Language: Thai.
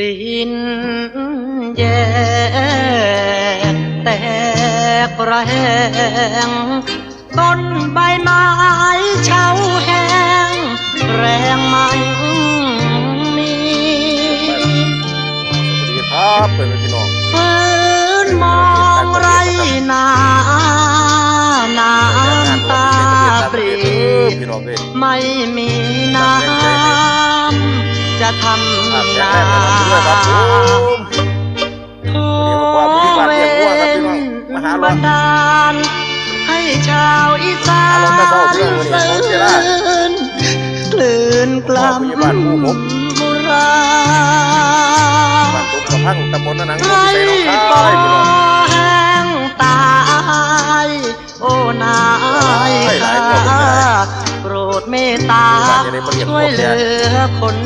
ดินแยกแตกระแหงต้นใบไม้เฉาแห้ง แรงมันมีสวัสดีครับเปิดเป็นพี่น้องฝืนมองไรนาน้ำตาปรีไม่มี จะทำนายทุกเวรบพี่น้องมาหาเราบันดาลให้ชาวอีสาหาเราแต่เช้าพี่น้องวันนี้ของเจริญคลื่นกล่พ่อผู้ใหญ่บ้านหมู่หกำบุราบ้านตุ้กระพังตำบลนาหนังไรใส่น้องคปล่องแห้งตายโอ้นายหลายค่ะโปรดเมตตาช่วยเหลือคน